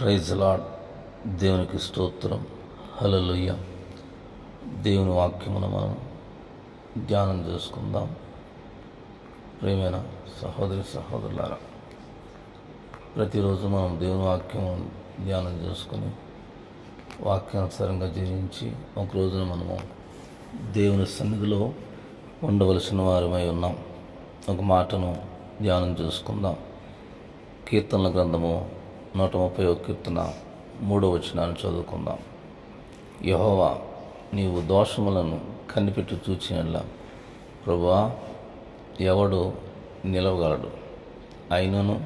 Praise lord. దేవునికి స్తోత్రం. Hallelujah దేవుని వాక్యమును మనం ధ్యానం చేసుకుందాం. ప్రేమైన సహోదరి సహోదరులారా ప్రతిరోజు మనం దేవుని వాక్యం ధ్యానం చేసుకొని వాక్యానుసారంగా జీవించి ఒక రోజున మనము దేవుని సన్నిధిలో ఉండవలసిన వారమై ఉన్నాం. ఒక మాటను ధ్యానం చేసుకుందాం. కీర్తనల గ్రంథము నూట ముప్పై కీర్తన మూడో వచనాన్ని చదువుకుందాం. యహోవా నీవు దోషములను కనిపెట్టి చూచినలా ప్రభువా ఎవడు నిలవగలడు? అయినను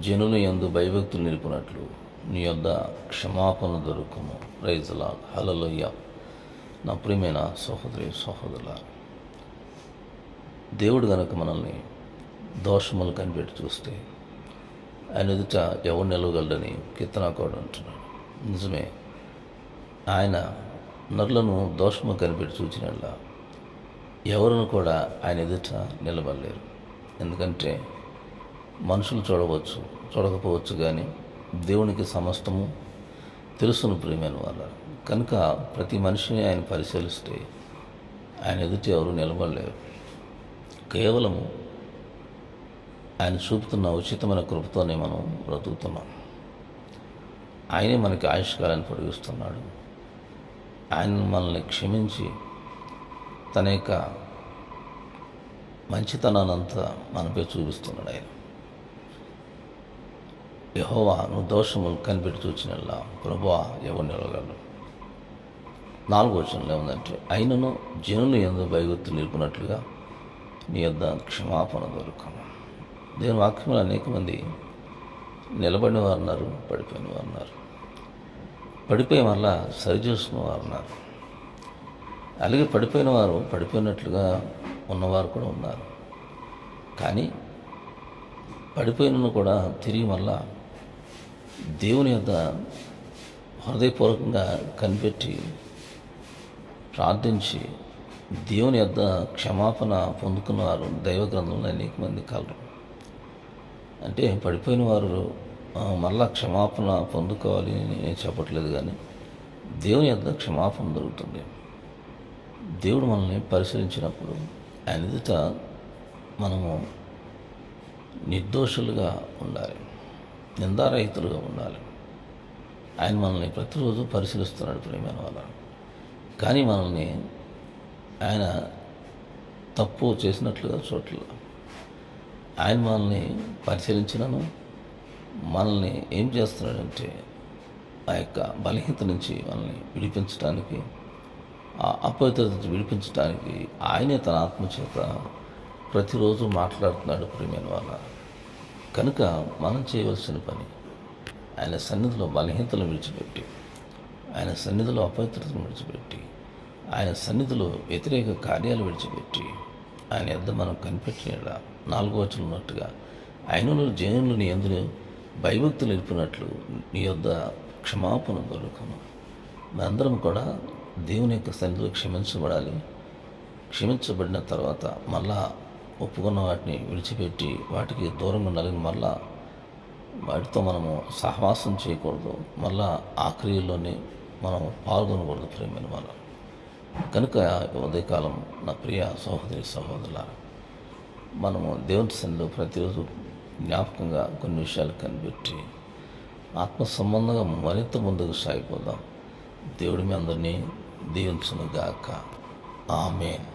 జనులు ఎందు భయభక్తులు నిలిపినట్లు నీ యొద్ద క్షమాపణ దొరుకును. రైజులా హలలోయ నా ప్రియమైన సహోదరి సహోదరుల దేవుడు కనుక మనల్ని దోషములు కనిపెట్టి చూస్తే ఆయన ఎదుట ఎవరు నిలవగలడని కీర్తనాకోడు అంటున్నాడు. నిజమే. ఆయన నరులను దోషము కనిపెట్టి చూచినలా ఎవరును కూడా ఆయన ఎదుట నిలబడలేరు. ఎందుకంటే మనుషులు చూడవచ్చు చూడకపోవచ్చు కానీ దేవునికి సమస్తము తెలుసును ప్రియమైన వాళ్ళ. కనుక ప్రతి మనిషిని ఆయన పరిశీలిస్తే ఆయన ఎదుట ఎవరు నిలబడలేరు. కేవలము ఆయన చూపుతున్న ఉచితమైన కృపతోనే మనం బ్రతుకుతున్నాం. ఆయనే మనకి ఆయుష్కాలాన్ని పొడిగిస్తున్నాడు. ఆయన మనల్ని క్షమించి తన యొక్క మంచితనాన్నంతా మనపై చూపిస్తున్నాడు ఆయన. యహోవా నువ్వు దోషములు కనిపెట్టి చూచినలా ప్రభువా ఎవరు నిలవగలరు? నాలుగో వచనంలో ఏముందంటే అయినను జనులు ఎందు భయగుర్తు నిలిపినట్లుగా నీ యొద్ద క్షమాపణ దొరకను. దీని వాక్యంలో అనేక మంది నిలబడిన వారు ఉన్నారు పడిపోయిన వారు ఉన్నారు పడిపోయిన వల్ల సరిచేసిన వారు ఉన్నారు. అలాగే పడిపోయిన వారు పడిపోయినట్లుగా ఉన్నవారు కూడా ఉన్నారు. కానీ పడిపోయిన కూడా తిరిగి మళ్ళా దేవుని యొక్క హృదయపూర్వకంగా కనిపెట్టి ప్రార్థించి దేవుని యొక్క క్షమాపణ పొందుకున్నవారు దైవ గ్రంథంలో అనేక మంది కలరు. అంటే పడిపోయిన వారు మళ్ళా క్షమాపణ పొందుకోవాలి అని నేను చెప్పట్లేదు కానీ దేవుని యొక్క క్షమాపణ దొరుకుతుంది. దేవుడు మనల్ని పరిశీలించినప్పుడు ఆయన ఎదుట మనము నిర్దోషులుగా ఉండాలి నిందారహితులుగా ఉండాలి. ఆయన మనల్ని ప్రతిరోజు పరిశీలిస్తున్నాడు ప్రేమైన వాళ్ళ. కానీ మనల్ని ఆయన తప్పు చేసినట్లుగా చూడలేదు ఆయన మనల్ని పరిశీలించినను మనల్ని ఏం చేస్తున్నాడంటే ఆ యొక్క బలహీనత నుంచి మనల్ని విడిపించడానికి ఆ అపవిత్రత నుంచి విడిపించడానికి ఆయనే తన ఆత్మచేత ప్రతిరోజు మాట్లాడుతున్నాడు ప్రేమైన వాళ్ళ. కనుక మనం చేయవలసిన పని ఆయన సన్నిధిలో బలహీనతలు విడిచిపెట్టి ఆయన సన్నిధిలో అపవిత్రతను విడిచిపెట్టి ఆయన సన్నిధిలో వ్యతిరేక కార్యాలు విడిచిపెట్టి ఆయన ఎద్ద మనం కనిపెట్టిన నాలుగో వచనం ఉన్నట్టుగా ఆయనను జనులు నీ ఎందులో భయభక్తులు నిలిపినట్లు నీ యొద్ద క్షమాపణ దొరకను. మనందరం కూడా దేవుని యొక్క సన్నిధిలో క్షమించబడాలి. క్షమించబడిన తర్వాత మళ్ళా ఒప్పుకున్న వాటిని విడిచిపెట్టి వాటికి దూరంగా నలిగి మళ్ళా వాటితో మనము సహవాసం చేయకూడదు. మళ్ళా ఆ క్రియల్లోనే మనం పాల్గొనకూడదు ప్రేమైన మనం కనుక ఉదయకాలం నా ప్రియ సహోదరి సహోదరుల మనము దేవుని సన్నిధిలో ప్రతిరోజు జ్ఞాపకంగా కొన్ని విషయాలు కనిపెట్టి ఆత్మ సంబంధంగా మరింత ముందుకు సాగిపోదాం. దేవుడి మీ అందరినీ దీవించును గాక ఆమెన్.